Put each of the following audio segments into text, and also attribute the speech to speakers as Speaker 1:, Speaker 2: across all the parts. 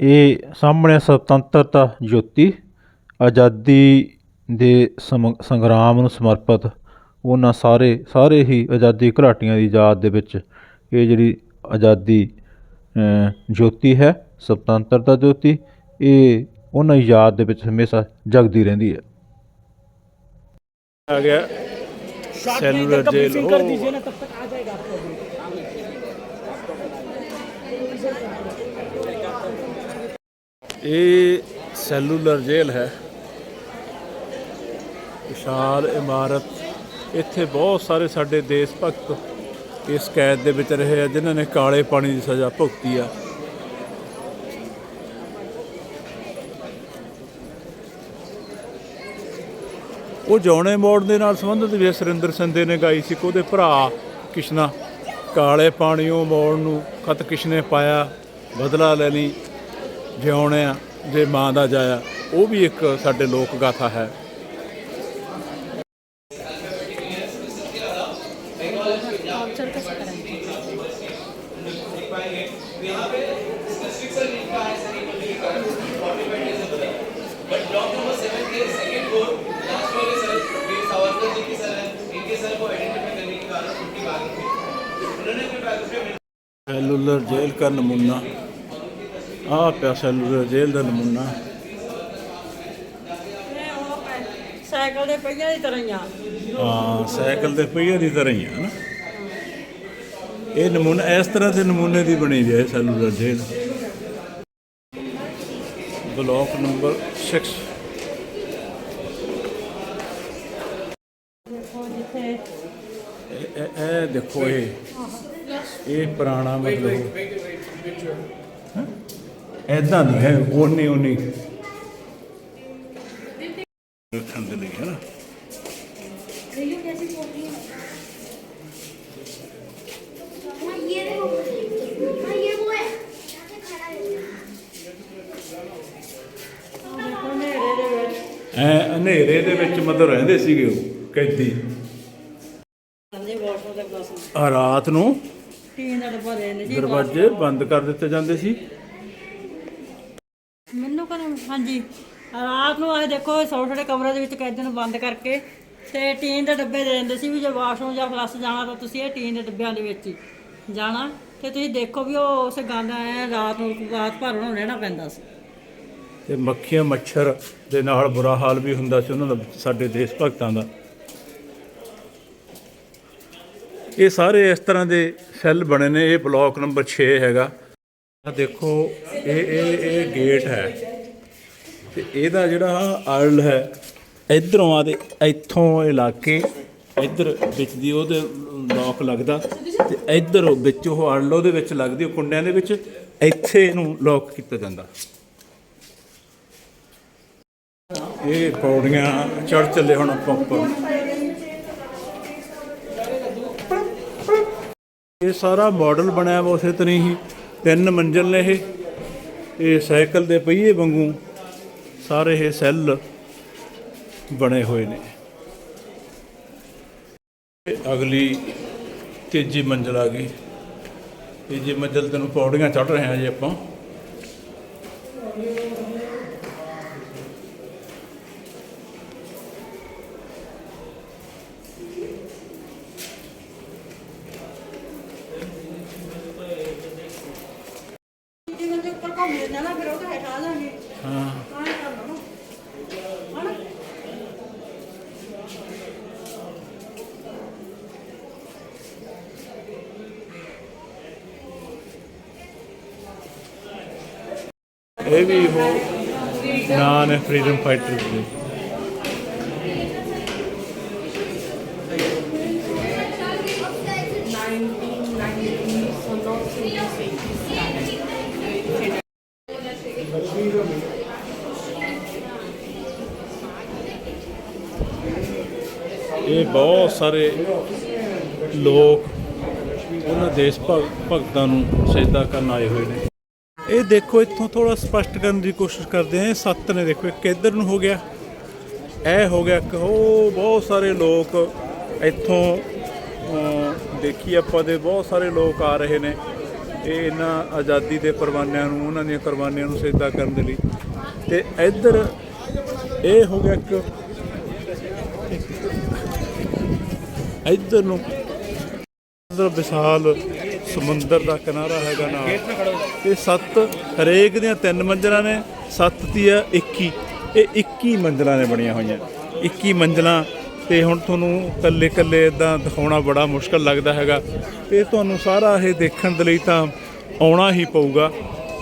Speaker 1: ਇਹ ਸਾਹਮਣੇ ਸੁਤੰਤਰਤਾ ਜੋਤੀ ਆਜ਼ਾਦੀ ਦੇ ਸਮ ਸੰਗਰਾਮ ਨੂੰ ਸਮਰਪਿਤ ਉਹਨਾਂ ਸਾਰੇ ਸਾਰੇ ਹੀ ਆਜ਼ਾਦੀ ਘੁਲਾਟੀਆਂ ਦੀ ਯਾਦ ਦੇ ਵਿੱਚ ਇਹ ਜਿਹੜੀ ਆਜ਼ਾਦੀ ਜੋਤੀ ਹੈ ਸੁਤੰਤਰਤਾ ਜੋਤੀ ਇਹ ਉਹਨਾਂ ਯਾਦ ਦੇ ਵਿੱਚ ਹਮੇਸ਼ਾ ਜਗਦੀ ਰਹਿੰਦੀ ਹੈ।
Speaker 2: ਆ ਗਿਆ। ਸੈਲੂਲਰ ਜੇਲ ਉਹ
Speaker 3: ਇਹ ਸੈਲੂਲਰ ਜੇਲ੍ਹ ਹੈ। ਵਿਸ਼ਾਲ ਇਮਾਰਤ। ਇੱਥੇ ਬਹੁਤ ਸਾਰੇ ਸਾਡੇ ਦੇਸ਼ ਭਗਤ ਇਸ ਕੈਦ ਦੇ ਵਿੱਚ ਰਹੇ ਆ, ਜਿਨ੍ਹਾਂ ਨੇ ਕਾਲੇ ਪਾਣੀ ਦੀ ਸਜ਼ਾ ਭੁਗਤੀ ਆ। ਉਹ ਜੌਣੇ ਮੋੜ ਦੇ ਨਾਲ ਸੰਬੰਧਿਤ ਵੀ ਸੁਰਿੰਦਰ ਸਿੰਦੇ ਨੇ ਗਾਈ ਸੀ ਕਿ ਉਹਦੇ ਭਰਾ ਕਿਸ਼ਨਾ ਕਾਲੇ ਪਾਣੀਓਂ ਮੋੜ ਨੂੰ ਖਤ ਕਿਸ਼ਨੇ ਪਾਇਆ, ਬਦਲਾ ਲੈ ਲਈ। ਜਿਉਣਿਆ ਜੇ ਮਾਂ ਦਾ ਜਾਇਆ ਉਹ ਵੀ ਇੱਕ ਸਾਡੇ ਲੋਕ ਗਾਥਾ ਹੈ ਸੈਲੂਲਰ ਜੇਲ੍ਹ ਦਾ ਨਮੂਨਾ ਪਿਆ ਸੈਲੂਲਰ ਜੇਲ੍ਹ ਦਾ ਨਮੂਨਾ।
Speaker 2: ਸਾਈਕਲ ਦੇ ਪਹੀਆਂ ਦੀ ਤਰ੍ਹਾਂ ਹੀ ਆ।
Speaker 3: ਹਾਂ ਸਾਈਕਲ ਦੇ ਪਹੀਏ ਦੀ ਤਰ੍ਹਾਂ ਹੀ ਆ ਨਾ। ਇਹ ਨਮੂਨਾ ਇਸ ਤਰ੍ਹਾਂ ਦੇ ਨਮੂਨੇ ਦੀ ਬਣੀ ਹੋਈ ਹੈ ਸੈਲੂਲਰ ਜੇਲ੍ਹ। ਬਲਾਕ ਨੰਬਰ 6
Speaker 2: ਦੇਖੋ ਜਿੱਥੇ
Speaker 3: ਇਹ ਇਹ- ਇਹ ਦੇਖੋ ਇਹ। ਇਹ ਪੁਰਾਣਾ ਮਤਲਬ। ਐਦਾਂ ਨਹੀਂ ਹੈ ਉਹਨੇ ਉਹਨੇ ਰੱਖਣ ਦੇ ਲਈ
Speaker 2: ਹਨੇਰੇ ਦੇ ਵਿੱਚ
Speaker 3: ਮਦਰ ਰਹਿੰਦੇ ਸੀਗੇ ਉਹ ਕੈਦੀ। ਰਾਤ ਨੂੰ ਦਰਵਾਜ਼ੇ ਬੰਦ ਕਰ ਦਿੱਤੇ ਜਾਂਦੇ ਸੀ।
Speaker 2: ਮੈਨੂੰ ਕਹਿੰਦੇ ਹਾਂਜੀ। ਰਾਤ ਨੂੰ ਆਏ ਦੇਖੋ ਛੋਟੇ ਛੋਟੇ ਕਮਰੇ ਦੇ ਵਿੱਚ ਕੈਦ ਨੂੰ ਬੰਦ ਕਰਕੇ ਤੇ ਟੀਨ ਦੇ ਡੱਬੇ ਦੇ ਦਿੰਦੇ ਸੀ ਵੀ ਜੇ ਵਾਸ਼ਰੂਮ ਜਾਂ ਫਲੱਸ਼ ਜਾਣਾ ਤਾਂ ਤੁਸੀਂ ਇਹ ਟੀਨ ਦੇ ਡੱਬਿਆਂ ਦੇ ਵਿੱਚ ਹੀ ਜਾਣਾ। ਤੇ ਤੁਸੀਂ ਦੇਖੋ ਵੀ ਉਹ ਉਸ ਗੰਦ ਆਏ ਰਾਤ ਨੂੰ ਰਾਤ ਭਰ ਉਹਨਾਂ ਨੂੰ ਰਹਿਣਾ ਪੈਂਦਾ ਸੀ।
Speaker 3: ਤੇ ਮੱਖੀਆਂ ਮੱਛਰ ਦੇ ਨਾਲ ਬੁਰਾ ਹਾਲ ਵੀ ਹੁੰਦਾ ਸੀ ਉਹਨਾਂ ਦਾ, ਸਾਡੇ ਦੇਸ਼ ਭਗਤਾਂ ਦਾ। ਇਹ ਸਾਰੇ ਇਸ ਤਰ੍ਹਾਂ ਦੇ ਸੈੱਲ ਬਣੇ ਨੇ, ਇਹ ਬਲਾਕ ਨੰਬਰ 6 ਹੈਗਾ। ਆ ਦੇਖੋ, ਇਹ ਇਹ ਇਹ ਗੇਟ ਹੈ ਤੇ ਇਹਦਾ ਜਿਹੜਾ ਅਰਲ ਹੈ, ਇਧਰੋਂ ਆ ਦੇ ਇੱਥੋਂ ਇਲਾਕੇ ਲਾ ਇੱਧਰ ਵਿੱਚ ਦੀ ਉਹਦੇ ਲੋਕ ਲੱਗਦਾ ਤੇ ਇੱਧਰ ਵਿੱਚ ਉਹ ਅਰਲ ਉਹਦੇ ਵਿੱਚ ਲੱਗਦੀ, ਉਹ ਕੁੰਡਿਆਂ ਦੇ ਵਿੱਚ ਇੱਥੇ ਇਹਨੂੰ ਲੋਕ ਕੀਤਾ ਜਾਂਦਾ। ਇਹ ਪੌੜੀਆਂ ਚੜ ਚੱਲੇ ਹੁਣ ਆਪਾਂ ਉੱਪਰ। ਇਹ ਸਾਰਾ ਮਾਡਲ ਬਣਿਆ ਵਾ ਉਸੇ ਤਰ੍ਹਾਂ ਹੀ। ਤਿੰਨ ਮੰਜ਼ਲ ਨੇ ਇਹ। ਇਹ ਸਾਈਕਲ ਦੇ ਪਹੀਏ ਵਾਂਗੂ ਸਾਰੇ ਇਹ ਸੈੱਲ ਬਣੇ ਹੋਏ ਨੇ। ਅਗਲੀ ਤੀਜੀ ਮੰਜ਼ਲ ਆ ਗਈ। ਤੀਜੀ ਮੰਜ਼ਲ ਤੇ ਨੂੰ ਪੌੜੀਆਂ ਚੜ ਰਹੇ ਹਾਂ ਜੀ ਆਪਾਂ
Speaker 2: ਟੀਨ ਦੇ ਉੱਪਰ ਘੁੰਮ ਲੈਂਦਾ ਨਾ ਫਿਰ ਉਹ ਤਾਂ ਹਟਾ ਦਾਂਗੇ
Speaker 3: ਹਾਂ
Speaker 2: ਇਹ
Speaker 3: ਵੀ ਉਹ ਨਾਂ ਨੇ ਫਰੀडम ਫਾਈਟਰ ਦੇ ਇਹ ਬਹੁਤ ਸਾਰੇ ਲੋਕ ਉਹਨਾਂ ਦੇਸ਼ ਭਗ- ਭਗਤਾਂ ਨੂੰ ਸਜਦਾ ਕਰਨ ਆਏ ਹੋਏ ਨੇ। ਇਹ ਦੇਖੋ ਇੱਥੋਂ ਥੋੜਾ ਸਪਸ਼ਟ ਕਰਨ ਦੀ ਕੋਸ਼ਿਸ਼ ਕਰਦੇ ਆ ਇਹ ਸੱਤ ਨੇ ਦੇਖੋ ਇੱਕ ਇੱਧਰ ਨੂੰ ਹੋ ਗਿਆ। ਇਹ ਹੋ ਗਿਆ ਕਿ ਉਹ ਬਹੁਤ ਸਾਰੇ ਲੋਕ ਇੱਥੋਂ ਅਹ, ਦੇਖੀ ਆਪਾਂ ਦੇ ਬਹੁਤ ਸਾਰੇ ਲੋਕ ਆ ਰਹੇ ਨੇ। ਇਹ ਇਹਨਾਂ ਆਜ਼ਾਦੀ ਦੇ ਪਰਵਾਨਿਆਂ ਨੂੰ ਉਹਨਾਂ ਦੀਆਂ ਕੁਰਬਾਨੀਆਂ ਨੂੰ ਸਿੱਧਾ ਕਰਨ ਦੇ ਲਈ। ਤੇ ਇੱਧਰ ਇਹ ਹੋ ਗਿਆ ਕਿ ਇੱਧਰ ਨੂੰ। ਇੱਧਰ ਵਿਸ਼ਾਲ ਸਮੁੰਦਰ ਦਾ ਕਿਨਾਰਾ ਹੈਗਾ ਨਾਲ। ਇਹ ਸੱਤ ਹਰੇਕ ਦੀਆਂ ਤਿੰਨ ਮੰਜ਼ਲਾਂ ਨੇ ਸੱਤ ਤੀਆ 21 ਇਹ 21 ਮੰਜ਼ਲਾਂ ਨੇ ਬਣੀਆਂ ਹੋਈਆਂ। 21 ਮੰਜ਼ਲਾਂ ਤੇ ਹੁਣ ਤੁਹਾਨੂੰ ਕੱਲੇ ਕੱਲੇ ਇਦਾਂ ਦਿਖਾਉਣਾ ਬੜਾ ਮੁਸ਼ਕਲ ਲੱਗਦਾ ਹੈਗਾ। ਤੇ ਤੁਹਾਨੂੰ ਸਾਰਾ ਇਹ ਦੇਖਣ ਦੇ ਲਈ ਤਾਂ ਆਉਣਾ ਹੀ ਪਊਗਾ।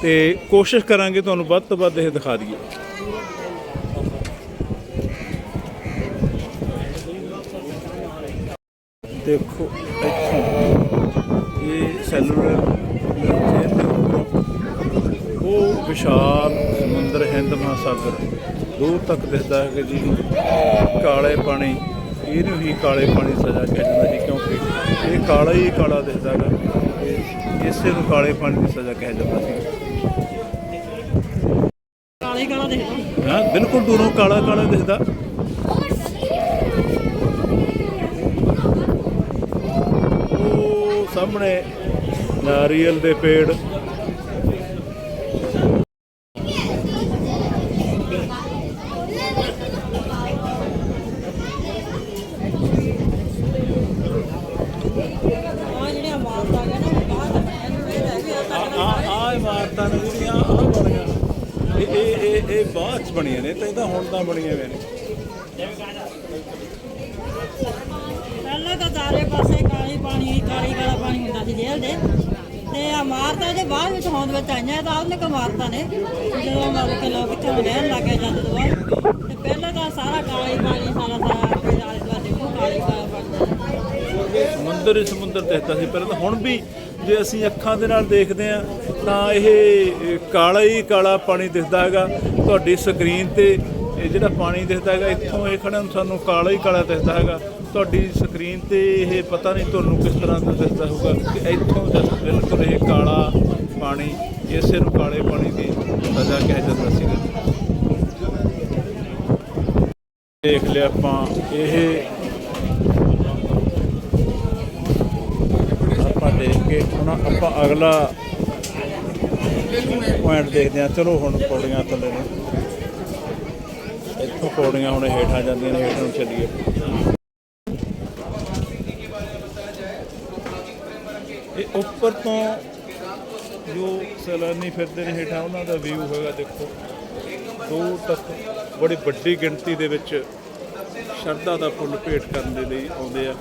Speaker 3: ਤੇ ਕੋਸ਼ਿਸ਼ ਕਰਾਂਗੇ ਤੁਹਾਨੂੰ ਵੱਧ ਤੋਂ ਵੱਧ ਇਹ ਦਿਖਾ ਦਈਏ। ਦੇਖੋ ਇੱਥੋਂ। ਇਹ ਸੈਲੂਲਰ ਉਹ ਵਿਸ਼ਾਲ ਸਮੁੰਦਰ ਹਿੰਦ ਮਹਾਸਾਗਰ। ਦੂਰ ਤੱਕ ਦਿਸਦਾ ਹੈ ਕਿ ਜੀ ਕਾਲੇ ਪਾਣੀ ਇਹਨੂੰ ਹੀ ਕਾਲੇ ਪਾਣੀ ਸਜ਼ਾ ਕਿਹਾ ਜਾਂਦਾ ਸੀ ਕਿਉਂਕਿ ਇਹ ਕਾਲਾ ਹੀ ਕਾਲਾ ਦਿਸਦਾ ਤੇ ਇਸੇ ਨੂੰ ਕਾਲੇ ਪਾਣੀ ਦੀ ਸਜ਼ਾ ਕਿਹਾ ਜਾਂਦਾ ਸੀ।
Speaker 2: ਕਾਲੇ ਕਾਲਾ ਦੇਖਦਾ
Speaker 3: ਹਾਂ ਬਿਲਕੁਲ ਦੂਰੋਂ ਕਾਲਾ ਕਾਲਾ ਦਿਸਦਾ ਉਹ ਸਾਹਮਣੇ ਨਾਰੀਅਲ ਦੇ ਪੇੜ।
Speaker 2: ਆ
Speaker 3: ਇਮਾਰਤਾਂ ਨੇ ਜਿਹੜੀਆਂ, ਆ ਬਣੀਆਂ। ਇਹ ਇਹ ਇਹ ਬਾਅਦ ਚ ਬਣੀਆਂ ਨੇ, ਤਾਂ ਇਹ ਤਾਂ ਹੁਣ ਤਾਂ ਬਣੀਆਂ ਹੋਈਆਂ ਨੇ।
Speaker 2: ਪਹਿਲਾਂ ਤਾਂ ਚਾਰੇ ਪਾਸੇ ਕਾਲੀ ਪਾਣੀ, ਕਾਲੀ ਕਾਲਾ ਪਾਣੀ ਹੁੰਦਾ ਸੀ ਜੇਲ੍ਹ ਦੇ। ਤੇ ਆ ਮਾਰਤਾ ਜੇ ਬਾਅਦ ਵਿੱਚ ਹੋਂਦ ਵਿੱਚ ਆਈਆਂ ਤਾਂ ਉਹਨੇ ਕੋ ਨੇ। ਜਦੋਂ ਮਤਲਬ ਕਿ ਲੋਕ ਇੱਥੋਂ ਰਹਿਣ ਲੱਗੇ ਜਾਂਦੇ ਤੋਂ ਬਾਅਦ। ਤੇ ਪਹਿਲਾਂ ਤਾਂ ਸਾਰਾ ਕਾਲਾ ਪਾਣੀ, ਸਾਰਾ ਸਾਰਾ ਆਪਣੇ ਆਲੇ ਦੁਆਲੇ ਨੂੰ ਕਾਲੀ ਕਾਲਾ ਪਾਣੀ
Speaker 3: ਸਮੁੰਦਰ ਹੀ ਸਮੁੰਦਰ ਦਿਖਦਾ ਸੀ। ਪਹਿਲਾਂ ਤਾਂ ਹੁਣ ਵੀ ਜੇ ਅਸੀਂ ਅੱਖਾਂ ਦੇ ਨਾਲ ਦੇਖਦੇ ਆ ਤਾਂ ਇਹ ਕਾਲਾ ਹੀ ਕਾਲਾ ਪਾਣੀ ਦਿਖਦਾ ਹੈਗਾ। ਤੁਹਾਡੀ ਸਕਰੀਨ ਤੇ ਇਹ ਜਿਹੜਾ ਪਾਣੀ ਦਿਖਦਾ ਹੈਗਾ, ਇੱਥੋਂ ਇਹ ਖੜਾ ਸਾਨੂੰ ਕਾਲਾ ਹੀ ਕਾਲਾ ਦਿਖਦਾ ਹੈਗਾ। ਤੁਹਾਡੀ ਸਕਰੀਨ ਤੇ ਇਹ ਪਤਾ ਨਹੀਂ ਤੁਹਾਨੂੰ ਕਿਸ ਤਰ੍ਹਾਂ ਦਾ ਦਿਖਦਾ ਹੋਊਗਾ ਕਿ ਇੱਥੋਂ ਜਸ ਬਿਲਕੁਲ ਇਹ ਕਾਲਾ ਪਾਣੀ, ਇਸੇ ਨੂੰ ਕਾਲੇ ਪਾਣੀ ਦੀ ਸਜ਼ਾ ਕਿਹਾ ਜਾਂਦਾ ਸੀਗਾ। ਦੇਖ ਲਿਆ ਆਪਾਂ, ਇਹ ਆਪਾਂ ਦੇਖ ਕੇ ਹੁਣ ਆਪਾਂ ਅਗਲਾ ਪੁਆਇੰਟ ਦੇਖਦੇ ਹਾਂ। ਚਲੋ ਹੁਣ ਪੌੜੀਆਂ ਥੱਲੇ ਨੂੰ। ਇੱਥੋਂ ਪੌੜੀਆਂ ਹੁਣ ਹੇਠਾਂ ਜਾਂਦੀਆਂ ਨੇ, ਹੇਠਾਂ ਨੂੰ ਚੱਲੀਏ ਇਹ ਉੱਪਰ ਤੋਂ ਜੋ ਸੈਲਾਨੀ ਫਿਰਦੇ ਨੇ ਹੇਠਾਂ, ਉਹਨਾਂ ਦਾ ਵਿਊ ਹੋਏਗਾ ਦੇਖੋ। ਦੂਰ ਤੱਕ ਬੜੀ ਵੱਡੀ ਗਿਣਤੀ ਦੇ ਵਿੱਚ ਸ਼ਰਧਾ ਦਾ ਫੁੱਲ ਭੇਟ ਕਰਨ ਦੇ ਲਈ ਆਉਂਦੇ ਆ।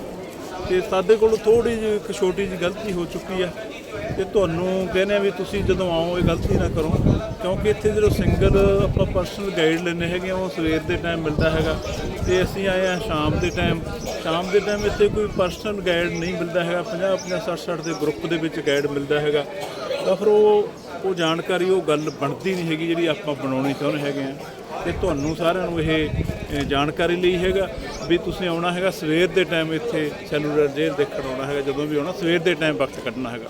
Speaker 3: ਤੇ ਸਾਡੇ ਕੋਲ ਥੋੜੀ ਜਿਹੀ ਇੱਕ ਛੋਟੀ ਜਿਹੀ ਗਲਤੀ ਹੋ ਚੁੱਕੀ ਆ। ਤੇ ਤੁਹਾਨੂੰ ਕਹਿੰਦੇ ਆ ਵੀ ਤੁਸੀਂ ਜਦੋਂ ਆਓ ਇਹ ਗਲਤੀ ਨਾ ਕਰੋ, ਕਿਉਂਕਿ ਇੱਥੇ ਜਦੋਂ ਸਿੰਗਲ ਆਪਾਂ ਪਰਸਨਲ ਗਾਈਡ ਲੈਣੇ ਹੈਗੇ ਆ, ਉਹ ਸਵੇਰ ਦੇ ਟਾਈਮ ਮਿਲਦਾ ਹੈਗਾ ਤੇ ਅਸੀਂ ਆਏ ਆ ਸ਼ਾਮ ਦੇ ਟਾਈਮ ਸ਼ਾਮ ਦੇ ਟਾਈਮ ਇੱਥੇ ਕੋਈ ਪਰਸਨਲ ਗਾਈਡ ਨਹੀਂ ਮਿਲਦਾ ਹੈਗਾ 50 50 60 60 ਦੇ ਗਰੁੱਪ ਦੇ ਵਿੱਚ ਗਾਈਡ ਮਿਲਦਾ ਹੈਗਾ। ਤਾਂ ਫਿਰ ਉਹ ਉਹ ਜਾਣਕਾਰੀ, ਉਹ ਗੱਲ ਬਣਦੀ ਨਹੀਂ ਹੈਗੀ ਜਿਹੜੀ ਆਪਾਂ ਬਣਾਉਣੀ ਚਾਹੁੰਦੇ ਹੈਗੇ ਆ। ਤੇ ਤੁਹਾਨੂੰ ਸਾਰਿਆਂ ਨੂੰ ਇਹ ਜਾਣਕਾਰੀ ਲਈ ਹੈਗਾ ਵੀ ਤੁਸੀਂ ਆਉਣਾ ਹੈਗਾ ਸਵੇਰ ਦੇ ਟਾਈਮ ਇੱਥੇ ਸੈਲੂਲਰ ਜੇਲ੍ਹ ਦੇਖਣ ਆਉਣਾ ਹੈਗਾ ਜਦੋਂ ਵੀ ਆਉਣਾ ਸਵੇਰ ਦੇ ਟਾਈਮ ਵਕਤ ਕੱਢਣਾ ਹੈਗਾ।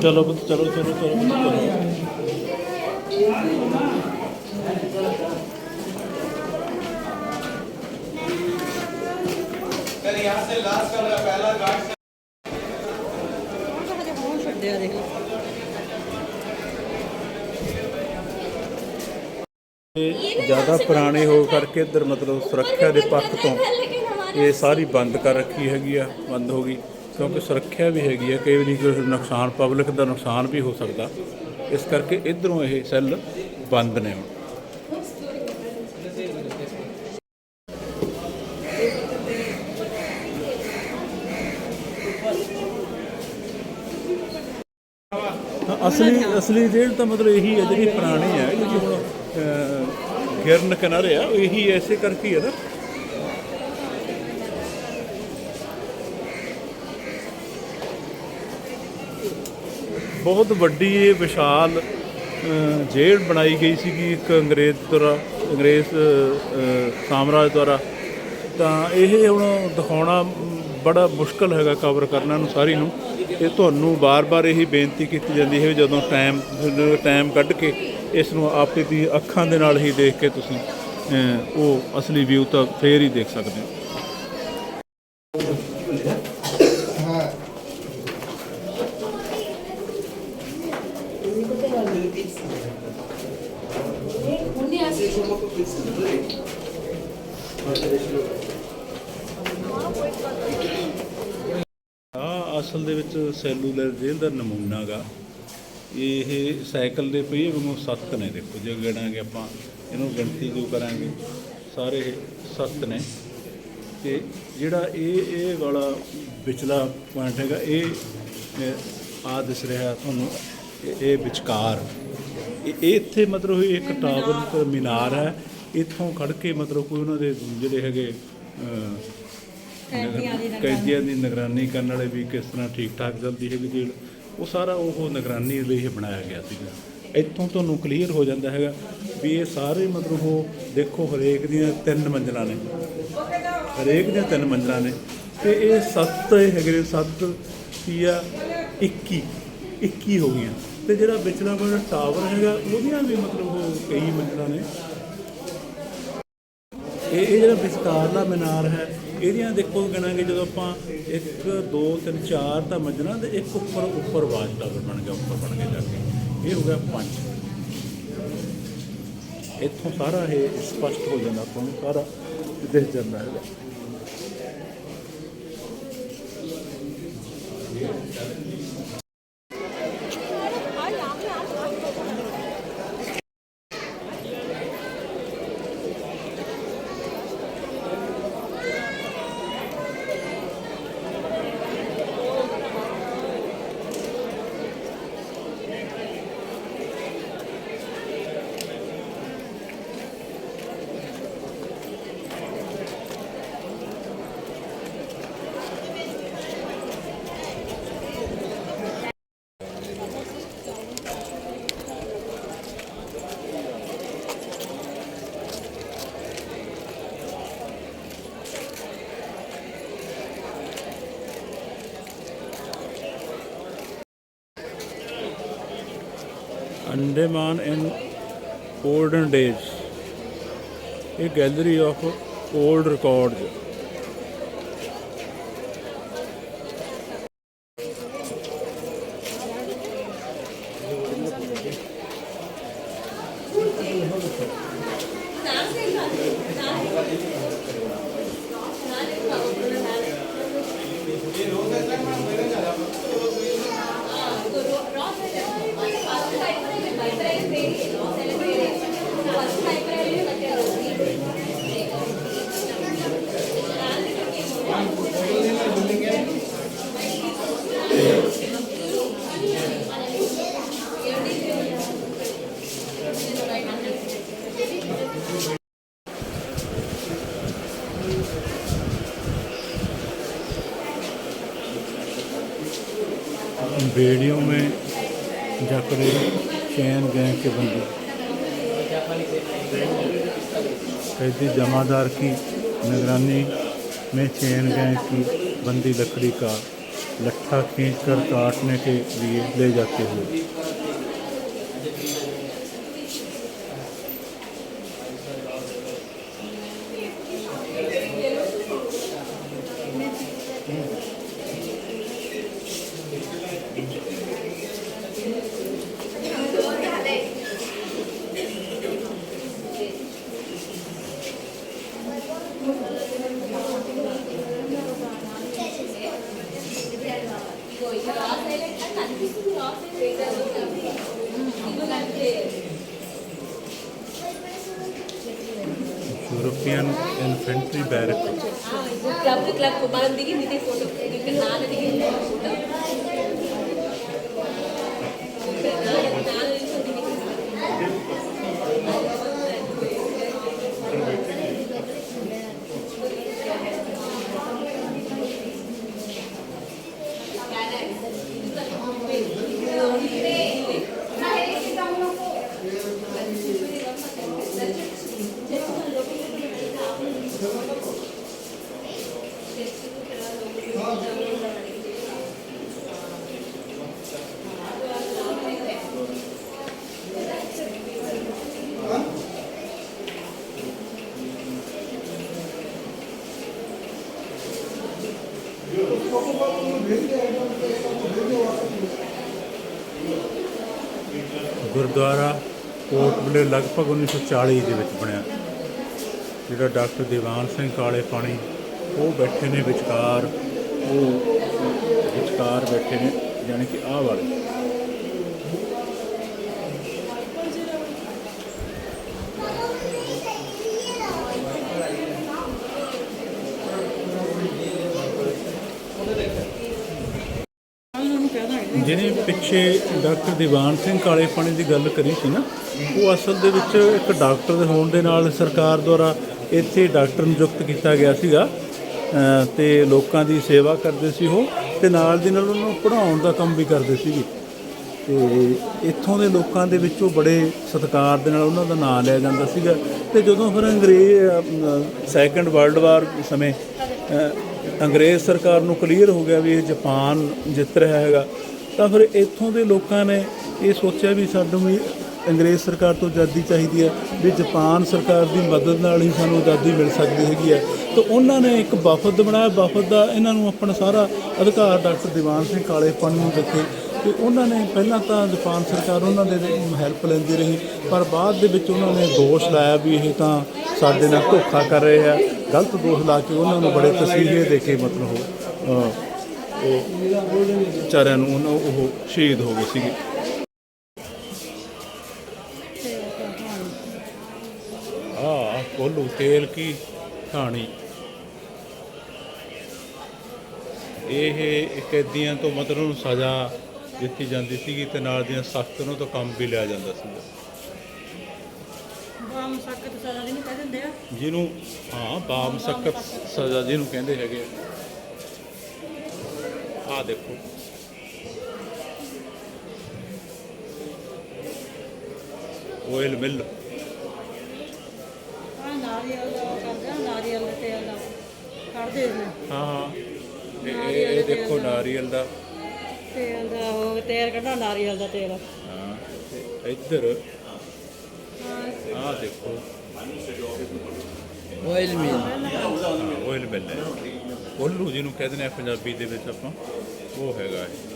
Speaker 3: ਚਲੋ ਚਲੋ ਚਲੋ ਚਲੋ।
Speaker 2: ਹਜੇ ਹੁਣ ਛੱਡਿਆ ਦੇਖ ਲਓ
Speaker 3: ਇਹ ਜ਼ਿਆਦਾ ਪੁਰਾਣੇ ਹੋ ਕਰਕੇ ਇੱਧਰ ਮਤਲਬ ਸੁਰੱਖਿਆ ਦੇ ਪੱਖ ਤੋਂ ਇਹ ਸਾਰੀ ਬੰਦ ਕਰ ਰੱਖੀ ਹੈਗੀ ਆ, ਬੰਦ ਹੋ ਗਈ। ਕਿਉਂਕਿ ਸੁਰੱਖਿਆ ਵੀ ਹੈਗੀ ਆ, ਕਈ ਵਾਰੀ ਕੋਈ ਨੁਕਸਾਨ, ਪਬਲਿਕ ਦਾ ਨੁਕਸਾਨ ਵੀ ਹੋ ਸਕਦਾ। ਇਸ ਕਰਕੇ ਇਧਰੋਂ ਇਹ ਸੈੱਲ ਬੰਦ ਨੇ ਹੁਣ ਹਾਂ, ਅਸਲੀ ਅਸਲੀ ਜੇਲ੍ਹ ਤਾਂ ਮਤਲਬ ਇਹੀ ਹੈ ਜਿਹੜੀ ਪੁਰਾਣੀ ਹੈ ਜਿਹੜੀ ਹੁਣ ਅਹ, ਗਿਰਨ ਕਿਨਾਰੇ ਆ ਇਹੀ ਐਸੇ ਕਰਕੇ ਹੈ ਨਾ। ਬਹੁਤ ਵੱਡੀ ਇਹ ਵਿਸ਼ਾਲ ਜੇਲ੍ਹ ਬਣਾਈ ਗਈ ਸੀਗੀ ਇੱਕ ਅੰਗਰੇਜ਼ ਦੁਆਰਾ ਅੰਗਰੇਜ਼ ਸਾਮਰਾਜ ਦੁਆਰਾ। ਤਾਂ ਇਹ ਹੁਣ ਦਿਖਾਉਣਾ ਬੜਾ ਮੁਸ਼ਕਲ ਹੈਗਾ ਕਵਰ ਕਰਨਾ ਨੂੰ ਸਾਰੀ ਨੂੰ। ਇਹ ਤੁਹਾਨੂੰ ਬਾਰ-ਬਾਰ ਇਹੀ ਬੇਨਤੀ ਕੀਤੀ ਜਾਂਦੀ ਹੈ ਵੀ ਜਦੋਂ ਟਾਈਮ ਟਾਈਮ ਕੱਢ ਕੇ ਇਸ ਨੂੰ ਆਪੇ ਦੀ ਅੱਖਾਂ ਦੇ ਨਾਲ ਹੀ ਦੇਖ ਕੇ ਤੁਸੀਂ ਉਹ ਅਸਲੀ ਵਿਊ ਤਾਂ ਫੇਰ ਹੀ ਦੇਖ ਸਕਦੇ ਹੋ ਆ ਅਸਲ ਦੇ ਵਿੱਚ ਸੈਲੂਲਰ ਜੇਲ੍ਹ ਦਾ ਨਮੂਨਾ ਗਾ ਇਹ ਸਾਈਕਲ ਦੇ ਪਹੀਏ ਵਾਂਗੂ ਸਖਤ ਨੇ ਦੇਖੋ ਜੇ ਗਣਾਂਗੇ ਆਪਾਂ ਇਹਨੂੰ ਗਿਣਤੀ ਜੋ ਕਰਾਂਗੇ? ਸਾਰੇ ਸਖਤ ਨੇ। ਤੇ ਜਿਹੜਾ ਇਹ ਇਹ ਵਾਲਾ ਵਿਚਲਾ ਪੁਆਇੰਟ ਹੈਗਾ ਇਹ ਆ ਦਿਸ ਰਿਹਾ ਤੁਹਾਨੂੰ ਇਹ- ਵਿਚਕਾਰ। ਇਹ ਇੱਥੇ ਮਤਲਬ ਇੱਕ ਟਾਵਰ ਮੀਨਾਰ ਹੈ ਇੱਥੋਂ ਖੜ ਕੇ ਮਤਲਬ ਕੋਈ ਉਹਨਾਂ ਦੇ ਜਿਹੜੇ ਹੈਗੇ
Speaker 2: ਕੈਦੀਆਂ ਦੀ
Speaker 3: ਨਿਗਰਾਨੀ। ਕਰਨ ਵਾਲੇ ਵੀ ਕਿਸ ਤਰ੍ਹਾਂ ਠੀਕ ਠਾਕ ਚੱਲਦੀ ਹੈਗੀ ਜੇਲ੍ਹ ਉਹ ਸਾਰਾ ਉਹ ਨਿਗਰਾਨੀ ਲਈ ਇਹ ਬਣਾਇਆ ਗਿਆ ਸੀਗਾ। ਇੱਥੋਂ ਤੁਹਾਨੂੰ ਕਲੀਅਰ ਹੋ ਜਾਂਦਾ ਹੈਗਾ ਵੀ ਇਹ ਸਾਰੇ ਮਤਲਬ ਉਹ ਦੇਖੋ ਹਰੇਕ ਦੀਆਂ ਤਿੰਨ ਮੰਜ਼ਲਾਂ ਨੇ। ਹਰੇਕ ਦੀਆਂ ਤਿੰਨ ਮੰਜ਼ਲਾਂ ਨੇ ਤੇ ਇਹ ਸੱਤ ਹੈਗੇ ਨੇ, ਸੱਤ ਕੀ ਆ 21 21 ਹੋ ਗਈਆਂ। ਤੇ ਜਿਹੜਾ ਵਿਚਲਾ ਵਾਲਾ ਟਾਵਰ ਹੈਗਾ, ਉਹਦੀਆਂ ਵੀ ਮਤਲਬ ਉਹ ਕਈ ਮੰਜ਼ਲਾਂ ਨੇ। ਇਹ ਇਹ ਜਿਹੜਾ ਵਿਚਕਾਰਲਾ ਮੀਨਾਰ ਹੈ ਇਹਦੀਆਂ ਦੇਖੋ ਗਿਣਾਂਗੇ ਜਦੋਂ ਆਪਾਂ 1 2 3 4 ਤਾਂ ਮੰਜ਼ਲਾਂ ਤੇ ਇੱਕ ਉੱਪਰ ਉੱਪਰ ਵਾਚ ਟਾਵਰ ਬਣ ਗਿਆ, ਉੱਪਰ ਬਣ ਗਿਆ ਜਾ ਕੇ। ਇਹ ਹੋ ਗਿਆ 5 ਇੱਥੋਂ ਸਾਰਾ ਇਹ ਸਪਸ਼ਟ ਹੋ ਜਾਂਦਾ, ਤੁਹਾਨੂੰ ਸਾਰਾ ਦਿਖ ਜਾਂਦਾ ਹੈਗਾ। ਅੰਡੇਮਾਨ ਇਨ 올ਡਨ ਡੇਜ਼ ਇਹ ਗੈਲਰੀ ਆਫ 올 जमादार की निगरानी में चैन गैंग की बंदी लकड़ी का लट्ठा खींचकर काटने के लिए ले जाते हुए ਲਗਭਗ 1940 ਦੇ ਵਿੱਚ ਬਣਿਆ। ਜਿਹੜਾ ਡਾਕਟਰ ਦੀਵਾਨ ਸਿੰਘ ਕਾਲੇ ਪਾਣੀ, ਉਹ ਬੈਠੇ ਨੇ ਵਿਚਕਾਰ, ਉਹ ਵਿਚਕਾਰ ਬੈਠੇ ਨੇ, ਯਾਨੀ ਕਿ ਆਹ ਵਾਲੇ
Speaker 2: ਉਹਨੂੰ ਕਹਿ ਦਾਂਗੇ
Speaker 3: ਜਿਹਨੇ ਪਿੱਛੇ ਡਾਕਟਰ ਦੀਵਾਨ ਸਿੰਘ ਕਾਲੇ ਪਾਣੀ ਦੀ ਗੱਲ ਕਰੀ ਸੀ ਨਾ ਉਹ ਅਸਲ ਦੇ ਵਿੱਚ ਇੱਕ ਡਾਕਟਰ ਦੇ ਹੋਣ ਦੇ ਨਾਲ ਸਰਕਾਰ ਦੁਆਰਾ ਇੱਥੇ ਡਾਕਟਰ ਨਿਯੁਕਤ ਕੀਤਾ ਗਿਆ ਸੀਗਾ ਅ, ਤੇ ਲੋਕਾਂ ਦੀ ਸੇਵਾ ਕਰਦੇ ਸੀ ਉਹ ਤੇ ਨਾਲ ਦੀ ਨਾਲ ਉਹਨਾਂ ਨੂੰ ਪੜ੍ਹਾਉਣ ਦਾ ਕੰਮ ਵੀ ਕਰਦੇ ਸੀਗੇ। ਤੇ ਇੱਥੋਂ ਦੇ ਲੋਕਾਂ ਦੇ ਵਿੱਚੋਂ ਬੜੇ ਸਤਿਕਾਰ ਦੇ ਨਾਲ ਉਹਨਾਂ ਦਾ ਨਾਮ ਲਿਆ ਜਾਂਦਾ ਸੀਗਾ ਤੇ ਜਦੋਂ ਫਿਰ ਅੰਗਰੇਜ਼ ਸੈਕੰਡ ਵਰਲਡ ਵਾਰ ਸਮੇਂ ਅੰਗਰੇਜ਼ ਸਰਕਾਰ ਨੂੰ ਕਲੀਅਰ ਹੋ ਗਿਆ ਵੀ ਇਹ ਜਾਪਾਨ ਜਿੱਤ ਰਿਹਾ ਹੈਗਾ ਤਾਂ ਫਿਰ ਇੱਥੋਂ ਦੇ ਲੋਕਾਂ ਨੇ ਇਹ ਸੋਚਿਆ ਵੀ ਸਾਨੂੰ ਵੀ ਅੰਗਰੇਜ਼ ਸਰਕਾਰ ਤੋਂ ਆਜ਼ਾਦੀ ਚਾਹੀਦੀ ਹੈ, ਵੀ ਜਾਪਾਨ ਸਰਕਾਰ ਦੀ ਮਦਦ ਨਾਲ ਹੀ ਸਾਨੂੰ ਆਜ਼ਾਦੀ ਮਿਲ ਸਕਦੀ ਹੈਗੀ ਹੈ। ਤਾਂ ਉਹਨਾਂ ਨੇ ਇੱਕ ਵਫਦ ਬਣਾਇਆ। ਵਫਦ ਦਾ ਇਹਨਾਂ ਨੂੰ ਆਪਣਾ ਸਾਰਾ ਅਧਿਕਾਰ ਡਾਕਟਰ ਦੀਵਾਨ ਸਿੰਘ ਕਾਲੇ ਨੂੰ ਦਿੱਤੇ। ਤੇ ਉਹਨਾਂ ਨੇ ਪਹਿਲਾਂ ਤਾਂ ਜਾਪਾਨ ਸਰਕਾਰ ਉਹਨਾਂ ਦੇ ਹੈਲਪ ਲੈਂਦੀ ਰਹੀ, ਪਰ ਬਾਅਦ ਦੇ ਵਿੱਚ ਉਹਨਾਂ ਨੇ ਦੋਸ਼ ਲਾਇਆ ਵੀ ਇਹ ਤਾਂ ਸਾਡੇ ਨਾਲ ਧੋਖਾ ਕਰ ਰਹੇ ਆ। ਗਲਤ ਦੋਸ਼ ਲਾ ਕੇ ਉਹਨਾਂ ਨੂੰ ਬੜੇ ਤਸੀਹੇ ਦੇ ਕੇ ਮਤਲਬ ਉਹ ਵਿਚਾਰਿਆਂ ਨੂੰ ਉਹਨਾਂ ਉਹ ਸ਼ਹੀਦ ਹੋ ਗਏ ਸੀਗੇ। ਆ ਕੋਲੂ ਤੇਲ ਕੀ ਕਹਾਣੀ। ਇਹ ਕੈਦੀਆਂ ਤੋਂ ਮਤਲਬ ਨੂੰ ਸਜ਼ਾ ਦਿੱਤੀ ਜਾਂਦੀ ਸੀਗੀ ਤੇ ਨਾਲ ਦੀਆਂ ਸਖਤ ਉਹਨਾਂ ਤੋਂ ਕੰਮ ਵੀ ਲਿਆ ਜਾਂਦਾ ਸੀਗਾ।
Speaker 2: ਬਾਮ ਸਖਤ ਸਜ਼ਾ ਦੀ ਨਹੀਂ ਕਹਿ ਦਿੰਦੇ ਆ।
Speaker 3: ਜਿਹਨੂੰ ਹਾਂ ਬਾਮ ਸਖਤ ਸਜ਼ਾ ਜਿਹਨੂੰ ਕਹਿੰਦੇ ਹੈਗੇ ਆ। ਦੇਖੋ। ਆਇਲ ਮਿਲ
Speaker 2: ਆ ਨਾਰੀਅਲ ਦਾ ਕਰਦੇ ਆ ਨਾਰੀਅਲ ਦੇ ਤੇਲ ਦਾ। ਕੱਢਦੇ ਨੇ।
Speaker 3: ਹਾਂ ਹਾਂ। ਤੇ ਇਹ ਇਹ ਦੇਖੋ ਨਾਰੀਅਲ ਦਾ।
Speaker 2: ਤੇਲ ਦਾ ਉਹ ਤੇਲ ਕੱਢਾ ਨਾਰੀਅਲ ਦਾ ਤੇਲ।
Speaker 3: ਹਾਂ ਤੇ ਇੱਧਰ। ਆਹ ਦੇਖੋ।
Speaker 4: ਆਇਲ ਮਿਲ
Speaker 3: ਆਇਲ ਮਿਲ ਹੈ। ਕੋਲੂ ਜਿਹਨੂੰ ਕਹਿੰਦੇ ਨੇ ਪੰਜਾਬੀ ਦੇ ਵਿੱਚ ਆਪਾਂ ਉਹ ਹੈਗਾ ਇਹ।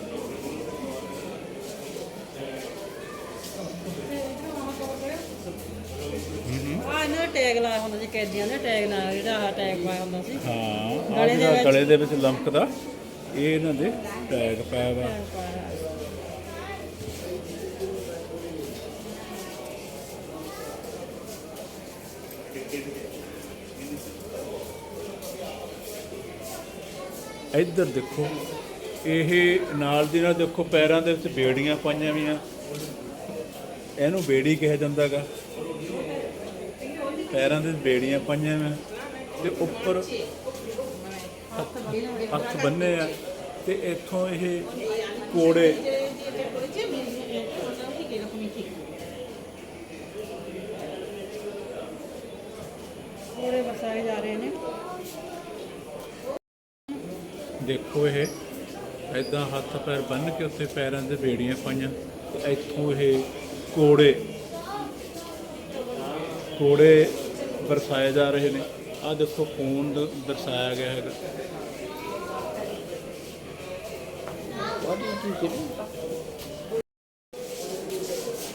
Speaker 2: ਆ ਇਹਨਾਂ ਦਾ ਟੈਗ ਲਾਇਆ ਹੁੰਦਾ ਸੀ ਕੈਦੀਆਂ ਦੇ ਟੈਗ ਨਾਲ ਜਿਹੜਾ ਆਹ ਟੈਗ ਪਾਇਆ ਹੁੰਦਾ ਸੀ।
Speaker 3: ਹਾਂ ਆਹ
Speaker 2: ਦੇ
Speaker 3: ਜਿਹੜਾ
Speaker 2: ਵਿੱਚ।
Speaker 3: ਗਲੇ ਦੇ ਵਿੱਚ ਲਮਕਦਾ ਇਹ ਇਹਨਾਂ ਦੇ ਟੈਗ ਪਾਇਆ ਵਾ। ਇੱਧਰ ਦੇਖੋ, ਇਹ ਨਾਲ ਦੀ ਨਾਲ ਦੇਖੋ ਪੈਰਾਂ ਦੇ ਵਿੱਚ ਬੇੜੀਆਂ ਪਾਈਆਂ ਵੀਆਂ ਇਹਨੂੰ ਬੇੜੀ ਕਿਹਾ ਜਾਂਦਾਗਾ। ਪੈਰਾਂ ਦੇ ਬੇੜੀਆਂ ਪਾਈਆਂ ਵਾ ਤੇ ਉੱਪਰ ਹੱਥ ਬੰਨੇ ਆ ਤੇ ਇੱਥੋਂ ਇਹ ਕੋੜੇ
Speaker 2: ਪੂਰੇ ਵਸਾਏ ਜਾ ਰਹੇ ਨੇ।
Speaker 3: ਦੇਖੋ ਇਹ ਐਦਾਂ ਹੱਥ ਪੈਰ ਬੰਨ ਕੇ ਉੱਤੇ ਪੈਰਾਂ ਦੇ ਬੇੜੀਆਂ ਪਾਈਆਂ ਤੇ ਇੱਥੋਂ ਇਹ ਕੋੜੇ ਕੋੜੇ ਵਰਸਾਏ ਜਾ ਰਹੇ ਨੇ। ਆਹ ਦੇਖੋ ਖੂਨ ਦ- ਦਰਸਾਇਆ ਗਿਆ ਹੈਗਾ।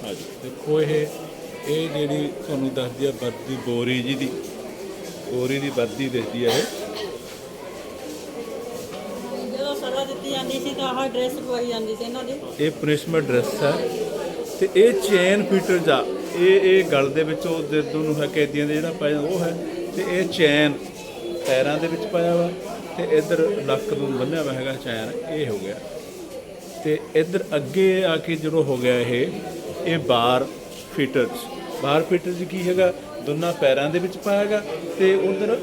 Speaker 3: ਹਾਂਜੀ, ਦੇਖੋ ਇਹ ਇਹ ਜਿਹੜੀ ਤੁਹਾਨੂੰ ਦੱਸਦੀ ਆ ਵਰਦੀ, ਬੋਰੀ ਜੀ ਦੀ, ਬੋਰੀ ਦੀ ਵਰਦੀ ਦਿਸਦੀ ਆ ਇਹ।
Speaker 2: ਆਹ ਡਰੈਸ ਪਵਾਈ ਜਾਂਦੀ ਸੀ ਇਹਨਾਂ ਦੀ।
Speaker 3: ਇਹ ਪਨਿਸ਼ਮੈਂਟ ਡਰੈਸ ਹੈ। ਤੇ ਇਹ ਚੇਨ ਫੀਟਰ ਜਾ ਇਹ ਇਹ ਗਲ ਦੇ ਵਿੱਚ ਉਹ ਜਦੋਂ ਨੂੰ ਹੈ, ਕੈਦੀਆਂ ਦੇ ਜਿਹੜਾ ਪਾਇਆ ਉਹ ਹੈ। ਤੇ ਇਹ ਚੈਨ ਪੈਰਾਂ ਦੇ ਵਿੱਚ ਪਾਇਆ ਵਾ ਤੇ ਇੱਧਰ ਲੱਕ ਨੂੰ ਬੰਨਿਆ ਹੋਇਆ ਹੈਗਾ ਚੈਨ ਇਹ ਹੋ ਗਿਆ। ਤੇ ਇੱਧਰ ਅੱਗੇ ਆ ਕੇ ਜਦੋਂ ਹੋ ਗਿਆ ਇਹ ਇਹ ਬਾਰ ਫੀਟਰਸ ਬਾਰ ਫੀਟਰਸ ਕੀ ਹੈਗਾ? ਦੋਨਾਂ ਪੈਰਾਂ ਦੇ ਵਿੱਚ ਪਾਇਆ ਹੈਗਾ ਤੇ ਉਧਰ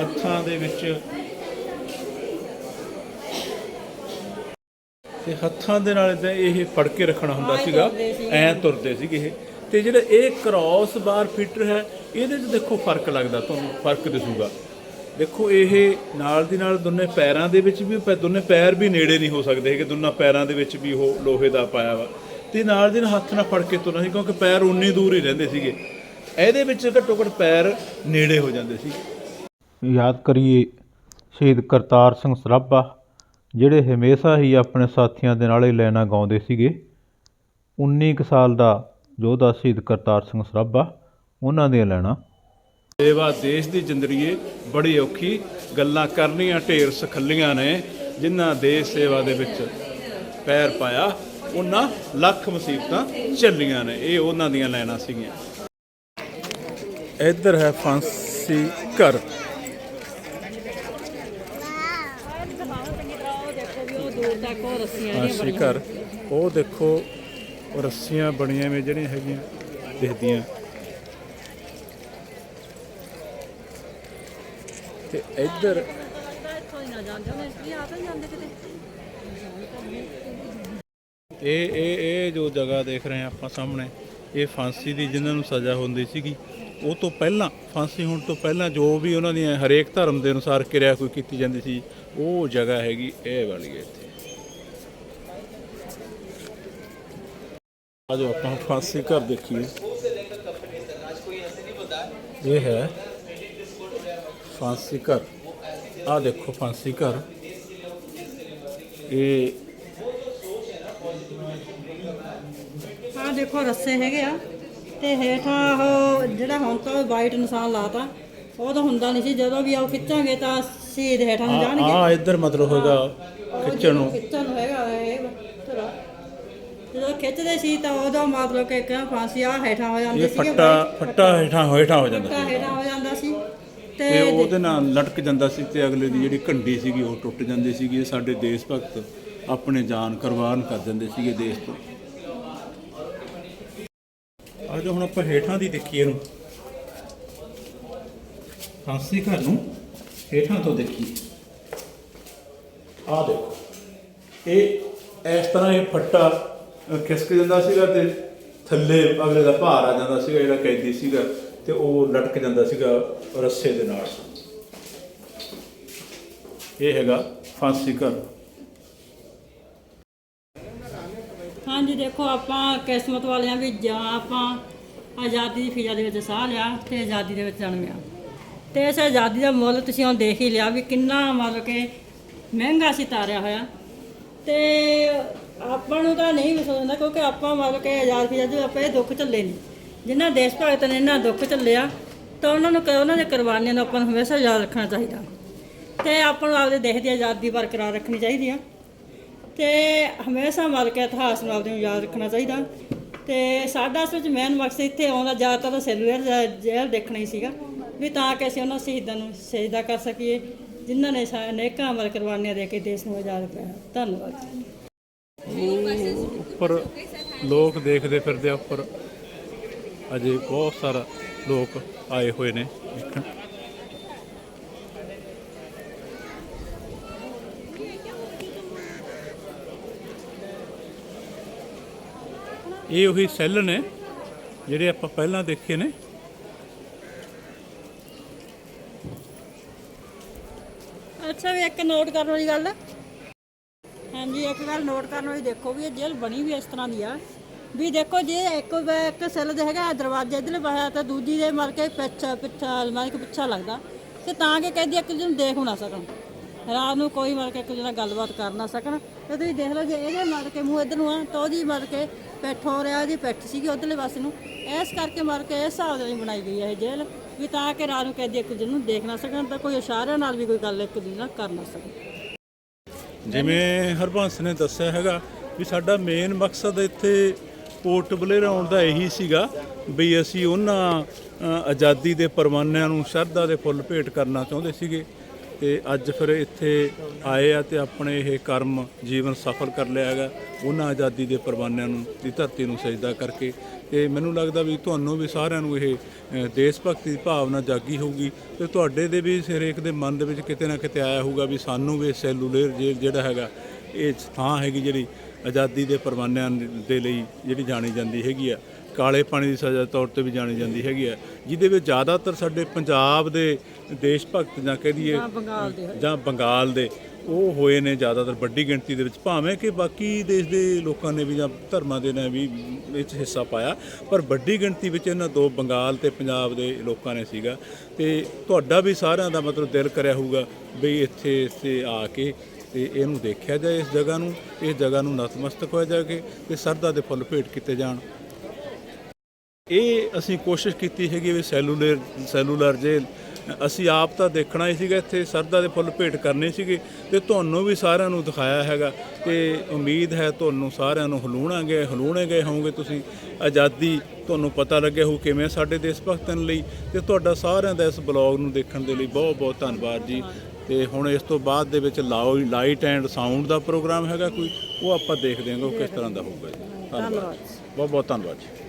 Speaker 3: ਹੱਥਾਂ ਦੇ ਵਿੱਚ ਤੇ ਹੱਥਾਂ ਦੇ ਨਾਲ ਇਦਾਂ ਇਹ ਫੜ ਕੇ ਰੱਖਣਾ ਹੁੰਦਾ ਸੀਗਾ। ਐ ਤੁਰਦੇ ਸੀਗੇ ਇਹ। ਤੇ ਜਿਹੜਾ ਇਹ ਕ੍ਰਾਸ ਬਾਰ ਫੀਟਰ ਹੈ ਇਹਦੇ 'ਚ ਦੇਖੋ ਫ਼ਰਕ ਲੱਗਦਾ ਤੁਹਾਨੂੰ ਫ਼ਰਕ ਦਿਸੂਗਾ। ਦੇਖੋ ਇਹ ਨਾਲ ਦੀ ਨਾਲ ਦੋਨੇ ਪੈਰਾਂ ਦੇ ਵਿੱਚ ਵੀ ਪੈ- ਦੋਨੇ ਪੈਰ ਵੀ ਨੇੜੇ ਨਹੀਂ ਹੋ ਸਕਦੇ ਹੈਗੇ। ਦੋਨਾਂ ਪੈਰਾਂ ਦੇ ਵਿੱਚ ਵੀ ਉਹ ਲੋਹੇ ਦਾ ਪਾਇਆ ਵਾ। ਤੇ ਨਾਲ ਦੀ ਨਾਲ ਹੱਥ ਨਾਲ ਫੜ ਕੇ ਤੁਰਨਾ ਸੀ ਕਿਉਂਕਿ ਪੈਰ ਉਨੀ ਦੂਰ ਹੀ ਰਹਿੰਦੇ ਸੀਗੇ। ਇਹਦੇ ਵਿੱਚ ਘੱਟੋ ਘੱਟ ਪੈਰ ਨੇੜੇ ਹੋ ਜਾਂਦੇ ਸੀ।
Speaker 1: ਯਾਦ ਕਰੀਏ ਸ਼ਹੀਦ ਕਰਤਾਰ ਸਿੰਘ ਸਰਾਭਾ ਜਿਹੜੇ ਹਮੇਸ਼ਾ ਹੀ ਆਪਣੇ ਸਾਥੀਆਂ ਦੇ ਨਾਲ ਹੀ ਲੈਣਾ ਗਾਉਂਦੇ ਸੀਗੇ 19 ਕੁ ਸਾਲ ਦਾ ਯੋਧਾ ਸ਼ਹੀਦ ਕਰਤਾਰ ਸਿੰਘ ਸਰਾਭਾ ਉਹਨਾਂ ਦੀਆਂ ਲੈਣਾ।
Speaker 3: ਸੇਵਾ ਦੇਸ਼ ਦੀ ਜਿੰਦੜੀਏ ਬੜੀ ਔਖੀ ਗੱਲਾਂ ਕਰਨੀਆਂ ਢੇਰ ਸਖੱਲੀਆਂ ਨੇ ਜਿਨ੍ਹਾਂ ਦੇਸ਼ ਸੇਵਾ ਦੇ ਵਿੱਚ ਪੈਰ ਪਾਇਆ ਉਹਨਾਂ ਲੱਖ ਮੁਸੀਬਤਾਂ ਚੱਲੀਆਂ ਨੇ ਇਹ ਉਹਨਾਂ ਦੀਆਂ ਲੈਣਾ ਸੀਗੀਆਂ। ਇੱਧਰ ਹੈ ਫਾਂਸੀ ਘਰ
Speaker 2: ਉਹ ਦੇਖੋ ਵੀ ਉਹ ਉਹ ਰੱਸੀਆਂ
Speaker 3: ਘਰ ਉਹ ਦੇਖੋ ਰੱਸੀਆਂ ਬਣੀਆਂ ਵੇ ਜਿਹੜੀਆਂ ਹੈਗੀਆਂ ਦਿਖਦੀਆਂ। ਤੇ ਇੱਧਰ ਇਹ ਇਹ ਇਹ ਜੋ ਜਗ੍ਹਾ ਦੇਖ ਰਹੇ ਆਪਾਂ ਸਾਹਮਣੇ ਇਹ ਫਾਂਸੀ ਦੀ ਜਿਨ੍ਹਾਂ ਨੂੰ ਸਜ਼ਾ ਹੁੰਦੀ ਸੀਗੀ ਉਹ ਤੋਂ ਪਹਿਲਾਂ ਫਾਂਸੀ ਹੋਣ ਤੋਂ ਪਹਿਲਾਂ ਜੋ ਵੀ ਉਹਨਾਂ ਦੀਆਂ ਹਰੇਕ ਧਰਮ ਦੇ ਅਨੁਸਾਰ ਕਿਰਿਆ ਕੋਈ ਕੀਤੀ ਜਾਂਦੀ ਸੀ ਉਹ ਜਗ੍ਹਾ ਹੈਗੀ ਇਹ ਵਾਲੀ ਹੈ ਇੱਥੇ। ਆਜੋ ਆਪਾਂ ਫਾਂਸੀ ਘਰ ਦੇਖੀਏ। ਇਹ ਹੈ ਫਾਂਸੀ ਘਰ। ਆ ਦੇਖੋ ਫਾਂਸੀ ਘਰ। ਇਹ
Speaker 2: ਆਹ ਦੇਖੋ ਰੱਸੇ ਹੈਗੇ ਆ। ਤੇ ਹੇਠਾਂ ਉਹ ਜਿਹੜਾ ਹੁਣ ਤਾਂ ਵਾਈਟ ਨਿਸ਼ਾਨ ਲਾਤਾ ਉਹ ਤਾਂ ਹੁੰਦਾ ਨਹੀਂ ਸੀ। ਜਦੋਂ ਵੀ ਉਹ ਖਿੱਚਾਂਗੇ ਤਾਂ ਸ਼ਹੀਦ ਹੇਠਾਂ ਨੂੰ ਜਾਣਗੇ।
Speaker 3: ਆ ਇੱਧਰ ਮਤਲਬ ਹੋਗਾ ਖਿੱਚਣ ਨੂੰ।
Speaker 2: ਖਿੱਚਣ ਨੂੰ ਹੈਗਾ ਇਹ ਤੇਰਾ ਜਦੋਂ ਖਿੱਚਦੇ ਸੀ ਤਾਂ ਉਦੋਂ ਮਤਲਬ ਕਿ ਕਿਹਾ ਫਾਂਸੀ ਆ ਹੇਠਾਂ ਹੋ ਜਾਂਦੇ
Speaker 3: ਇਹ
Speaker 2: ਸੀਗੇ
Speaker 3: ਫੱਟਾ ਫੱਟਾ ਹੇਠਾਂ ਹੇਠਾਂ ਹੋ ਜਾਂਦਾ
Speaker 2: ਫੱਟਾ ਹੇਠਾਂ ਹੋ ਜਾਂਦਾ ਸੀ
Speaker 3: ਤੇ
Speaker 2: ਤੇ
Speaker 3: ਉਹਦੇ ਨਾਲ ਲਟਕ ਜਾਂਦਾ ਸੀ ਤੇ ਅਗਲੇ ਦੀ ਜਿਹੜੀ ਘੰਡੀ ਸੀਗੀ ਉਹ ਟੁੱਟ ਜਾਂਦੀ ਸੀਗੀ। ਇਹ ਸਾਡੇ ਦੇਸ਼ ਭਗਤ ਆਪਣੇ ਜਾਨ ਕੁਰਬਾਨ ਕਰ ਦਿੰਦੇ ਸੀਗੇ ਦੇਸ਼ ਤੋਂ। ਆ ਜੋ ਹੁਣ ਆਪਾਂ ਹੇਠਾਂ ਦੀ ਦੇਖੀਏ ਇਹਨੂੰ। ਫਾਂਸੀ ਘਰ ਨੂੰ ਹੇਠਾਂ ਤੋਂ ਦੇਖੀਏ। ਆ ਦੇਖੋ। ਇਹ ਇਸ ਤਰ੍ਹਾਂ ਇਹ ਫੱਟਾ ਖਿਸਕ ਜਾਂਦਾ ਸੀਗਾ ਤੇ ਥੱਲੇ ਅਗਲੇ ਦਾ ਭਾਰ ਆ ਜਾਂਦਾ ਸੀਗਾ ਜਿਹੜਾ ਕੈਦੀ ਸੀਗਾ ਤੇ ਉਹ ਲਟਕ ਜਾਂਦਾ ਸੀਗਾ ਰੱਸੇ ਦੇ ਨਾਲ। ਇਹ ਹੈਗਾ ਫਾਂਸੀ ਘਰ।
Speaker 2: ਹਾਂਜੀ, ਦੇਖੋ, ਆਪਾਂ ਕਿਸਮਤ ਵਾਲਿਆਂ ਵੀ ਜਾਂ ਆਪਾਂ ਆਜ਼ਾਦੀ ਦੀ ਫਿਜ਼ਾ ਦੇ ਵਿੱਚ ਸਾਹ ਲਿਆ ਤੇ ਆਜ਼ਾਦੀ ਦੇ ਵਿੱਚ ਜਨਮਿਆ ਤੇ ਇਸ ਆਜ਼ਾਦੀ ਦਾ ਮੁੱਲ ਤੁਸੀਂ ਹੁਣ ਦੇਖ ਹੀ ਲਿਆ ਵੀ ਕਿੰਨਾ ਮਤਲਬ ਕਿ ਮਹਿੰਗਾ ਸੀ ਤਾਰਿਆ ਹੋਇਆ। ਤੇ ਆਪਾਂ ਨੂੰ ਤਾਂ ਨਹੀਂ ਵਿਸ਼ਵਾਸ ਹੁੰਦਾ ਕਿਉਂਕਿ ਆਪਾਂ ਮਤਲਬ ਕਿ ਆਜ਼ਾਦ ਫਿਜ਼ਾ ਦੇ ਆਪਾਂ ਇਹ ਦੁੱਖ ਝੱਲੇ ਨਹੀਂ ਜਿਨ੍ਹਾਂ ਦੇਸ਼ ਭਗਤ ਨੇ ਇਹਨਾਂ ਦੁੱਖ ਝੱਲਿਆ, ਤਾਂ ਉਹਨਾਂ ਨੂੰ ਕ- ਉਹਨਾਂ ਦੇ ਕੁਰਬਾਨੀਆਂ ਨੂੰ ਆਪਾਂ ਨੂੰ ਹਮੇਸ਼ਾ ਯਾਦ ਰੱਖਣਾ ਚਾਹੀਦਾ। ਤੇ ਆਪਾਂ ਨੂੰ ਆਪਦੇ ਦੇਸ਼ ਦੀ ਆਜ਼ਾਦੀ ਬਰਕਰਾਰ ਰੱਖਣੀ ਚਾਹੀਦੀ ਆ। ਤੇ ਹਮੇਸ਼ਾ ਮਤਲਬ ਕਿ ਇਤਿਹਾਸ ਨੂੰ ਆਪਦੇ ਨੂੰ ਯਾਦ ਰੱਖਣਾ ਚਾਹੀਦਾ। ਤੇ ਸਾਡਾ ਇਸ ਵਿੱਚ ਮੇਨ ਮਕਸਦ ਇੱਥੇ ਆਉਂਦਾ ਜ਼ਿਆਦਾਤਰ ਤਾਂ ਸੈਲੂਲਰ ਜੇਲ੍ਹ ਦੇਖਣਾ ਹੀ ਸੀਗਾ। ਵੀ ਤਾਂ ਕਿ ਅਸੀਂ ਉਹਨਾਂ ਸ਼ਹੀਦਾਂ ਨੂੰ ਸਜਦਾ ਕਰ ਸਕੀਏ, ਜਿਨ੍ਹਾਂ ਨੇ ਸਾ- ਅਨੇਕਾਂ ਅਮਰ ਕੁਰਬਾਨੀਆਂ ਦੇ ਕੇ ਦੇਸ਼ ਨੂੰ ਆਜ਼ਾਦ ਕਰਾਇਆ। ਧੰਨਵਾਦ।
Speaker 3: ਉੱਪਰ ਲੋਕ ਦੇਖਦੇ ਫਿਰਦੇ ਆ, ਉੱਪਰ ਅਜੇ ਬਹੁਤ ਸਾਰਾ ਲੋਕ ਆਏ ਹੋਏ ਨੇ ਦੇਖਣ। ਇਹ ਉਹੀ ਸੈੱਲ ਨੇ ਜਿਹੜੇ ਆਪਾਂ ਪਹਿਲਾਂ ਦੇਖੇ ਨੇ।
Speaker 2: ਅੱਛਾ ਵੀ ਇੱਕ ਨੋਟ ਕਰਨ ਵਾਲੀ ਗੱਲ। ਹਾਂਜੀ ਗੱਲ ਨੋਟ ਕਰਨ ਵਾਲੀ ਦੇਖੋ ਵੀ ਇਹ ਜੇਲ੍ਹ ਬਣੀ ਵੀ ਇਸ ਤਰ੍ਹਾਂ ਦੀ ਆ। ਵੀ ਦੇਖੋ ਜੇ ਇੱਕ ਵੇ- ਇੱਕ ਸੈੱਲ ਦੇ ਹੈਗਾ ਦਰਵਾਜ਼ੇ ਇਧਰਲੇ ਪਾਸੇ ਤਾਂ ਦੂਜੀ ਦੇ ਮਰ ਕੇ ਪਿੱਛਾ ਪਿੱਛਾ ਅਲਮਾਰੀ ਕੇ ਪਿੱਛਾ ਲੱਗਦਾ। ਤੇ ਤਾਂ ਕਿ ਕਹਿੰਦੀ ਇੱਕ ਦੂਜੇ ਨੂੰ ਦੇਖ ਨਾ ਸਕਣ। ਰਾਤ ਨੂੰ ਕੋਈ ਮਰ ਕੇ ਇੱਕ ਦੂਜੇ ਨਾਲ ਗੱਲਬਾਤ ਕਰ ਨਾ ਸਕਣ। ਤੇ ਤੁਸੀਂ ਦੇਖ ਲਓ ਜੇ ਇਹਦੇ ਮਰ ਕੇ ਮੂੰਹ ਇਧਰ ਨੂੰ ਆ, ਤਾਂ ਉਹਦੀ ਮਰ ਕੇ ਪਿੱਠ ਹੋ ਰਿਹਾ, ਉਹਦੀ ਪਿੱਠ ਸੀਗੀ ਉਧਰਲੇ ਪਾਸੇ ਨੂੰ। ਇਸ ਕਰਕੇ ਮਰ ਕੇ ਇਸ ਹਿਸਾਬ ਦੇ ਨਾਲ ਬਣਾਈ ਗਈ ਹੈ ਇਹ ਜੇਲ੍ਹ, ਵੀ ਤਾਂ ਕਿ ਰਾਤ ਨੂੰ ਕਹਿੰਦੀ ਇੱਕ ਦੂਜੇ ਨੂੰ ਦੇਖ ਨਾ ਸਕਣ, ਤਾਂ ਕੋਈ ਇਸ਼ਾਰਿਆਂ ਨਾਲ ਵੀ ਕੋਈ ਗੱਲ ਇੱਕ ਦੂਜੇ ਨਾਲ ਕਰ ਨਾ ਸਕਣ।
Speaker 3: ਜਿਵੇਂ ਹਰਬੰਸ ਨੇ ਦੱਸਿਆ ਹੈਗਾ ਵੀ ਸਾਡਾ ਮੇਨ ਮਕਸਦ ਇੱਥੇ ਪੋਰਟ ਬਲੇਰ ਦਾ ਇਹੀ ਸੀਗਾ ਵੀ ਅਸੀਂ ਉਹਨਾਂ ਆਜ਼ਾਦੀ ਦੇ ਪਰਵਾਨਿਆਂ ਨੂੰ ਸ਼ਰਧਾ ਦੇ ਫੁੱਲ ਭੇਟ ਕਰਨਾ ਚਾਹੁੰਦੇ ਸੀਗੇ। ਤੇ ਅੱਜ ਫਿਰ ਇੱਥੇ ਆਏ ਆ ਤੇ ਆਪਣੇ ਇਹ ਕਰਮ ਜੀਵਨ ਸਫਲ ਕਰ ਲਿਆ ਹੈਗਾ। ਉਹਨਾਂ ਆਜ਼ਾਦੀ ਦੇ ਪਰਵਾਨਿਆਂ ਨੂੰ, ਦੀ ਧਰਤੀ ਨੂੰ ਸਜਦਾ ਕਰਕੇ ਤੇ ਮੈਨੂੰ ਲੱਗਦਾ ਵੀ ਤੁਹਾਨੂੰ ਵੀ ਸਾਰਿਆਂ ਨੂੰ ਇਹ ਦੇਸ਼ ਭਗਤੀ ਦੀ ਭਾਵਨਾ ਜਾਗੀ ਹੋਊਗੀ ਤੇ ਤੁਹਾਡੇ ਦੇ ਵੀ ਹਰੇਕ ਦੇ ਮਨ ਦੇ ਵਿੱਚ ਕਿਤੇ ਨਾ ਕਿਤੇ ਆਇਆ ਹੋਊਗਾ ਵੀ ਸਾਨੂੰ ਵੀ ਸੈਲੂਲਰ ਜੇਲ੍ਹ ਜਿਹੜਾ ਹੈਗਾ, ਇਹ ਥਾਂ ਹੈਗੀ ਜਿਹੜੀ ਆਜ਼ਾਦੀ ਦੇ ਪਰਵਾਨਿਆਂ ਦੇ ਲਈ ਜਿਹੜੀ ਜਾਣੀ ਜਾਂਦੀ ਹੈਗੀ ਆ। ਕਾਲੇ ਪਾਣੀ ਦੀ ਸਜ਼ਾ ਤੌਰ ਤੇ ਵੀ ਜਾਣੀ ਜਾਂਦੀ ਹੈਗੀ ਹੈ ਜਿਹਦੇ ਵਿੱਚ ਜ਼ਿਆਦਾਤਰ ਸਾਡੇ ਪੰਜਾਬ ਦੇ ਦੇਸ਼ ਭਗਤ ਜਾਂ ਕਹਿ ਦਈਏ ਜਾਂ ਬੰਗਾਲ ਦੇ ਉਹ ਹੋਏ ਨੇ ਜ਼ਿਆਦਾਤਰ ਵੱਡੀ ਗਿਣਤੀ ਦੇ ਵਿੱਚ ਭਾਵੇਂ ਕਿ ਬਾਕੀ ਦੇਸ਼ ਦੇ ਲੋਕਾਂ ਨੇ ਵੀ ਜਾਂ ਧਰਮਾਂ ਦੇ ਨੇ ਵੀ ਇਹ 'ਚ ਹਿੱਸਾ ਪਾਇਆ ਪਰ ਵੱਡੀ ਗਿਣਤੀ ਵਿੱਚ ਇਹਨਾਂ ਦੋ ਬੰਗਾਲ ਤੇ ਪੰਜਾਬ ਦੇ ਲੋਕਾਂ ਨੇ ਸੀਗਾ। ਤੇ ਤੁਹਾਡਾ ਵੀ ਸਾਰਿਆਂ ਦਾ ਮਤਲਬ ਦਿਲ ਕਰਿਆ ਹੋਊਗਾ ਵੀ ਇੱਥੇ ਇੱਥੇ ਆ ਕੇ ਤੇ ਇਹਨੂੰ ਦੇਖਿਆ ਜਾਏ ਇਸ ਜਗ੍ਹਾ ਨੂੰ ਇਸ ਜਗ੍ਹਾ ਨੂੰ ਨਤਮਸਤਕ ਹੋਇਆ ਜਾਏ ਤੇ ਸਰਦਾ ਦੇ ਫੁੱਲ ਭੇਟ ਕੀਤੇ ਜਾਣ। ਇਹ ਅਸੀਂ ਕੋਸ਼ਿਸ਼ ਕੀਤੀ ਹੈਗੀ ਵੀ ਸੈਲੂਲਰ ਸੈਲੂਲਰ ਜੇਲ੍ਹ ਅਸੀਂ ਆਪ ਤਾਂ ਦੇਖਣਾ ਹੀ ਸੀਗਾ ਇੱਥੇ ਸਰਦਾ ਦੇ ਫੁੱਲ ਭੇਟ ਕਰਨੇ ਸੀਗੇ ਤੇ ਤੁਹਾਨੂੰ ਵੀ ਸਾਰਿਆਂ ਨੂੰ ਦਿਖਾਇਆ ਹੈਗਾ ਤੇ ਉਮੀਦ ਹੈ ਤੁਹਾਨੂੰ ਸਾਰਿਆਂ ਨੂੰ ਹਲੂਣਾਂਗੇ ਹਲੂਣੇ ਗਏ ਹੋਵੋਗੇ ਤੁਸੀਂ। ਆਜ਼ਾਦੀ ਤੁਹਾਨੂੰ ਪਤਾ ਲੱਗਿਆ ਹੋਊ ਕਿਵੇਂ ਸਾਡੇ ਦੇਸ਼ ਭਗਤਾਂ ਲਈ ਤੇ ਤੁਹਾਡਾ ਸਾਰਿਆਂ ਦਾ ਇਸ ਬਲੌਗ ਨੂੰ ਦੇਖਣ ਦੇ ਲਈ ਬਹੁਤ ਬਹੁਤ ਧੰਨਵਾਦ ਜੀ। ਤੇ ਹੁਣ ਇਸ ਤੋਂ ਬਾਅਦ ਦੇ ਵਿੱਚ ਲਾਓ ਲਾਈਟ ਐਂਡ ਸਾਊਂਡ ਦਾ ਪ੍ਰੋਗਰਾਮ ਹੈਗਾ ਕੋਈ ਉਹ ਆਪਾਂ ਦੇਖਦੇ ਹਾਂ ਕਿ ਉਹ ਕਿਸ ਤਰ੍ਹਾਂ ਦਾ ਹੋਊਗਾ ਜੀ। ਧੰਨਵਾਦ। ਬਹੁਤ ਬਹੁਤ ਧੰਨਵਾਦ ਜੀ।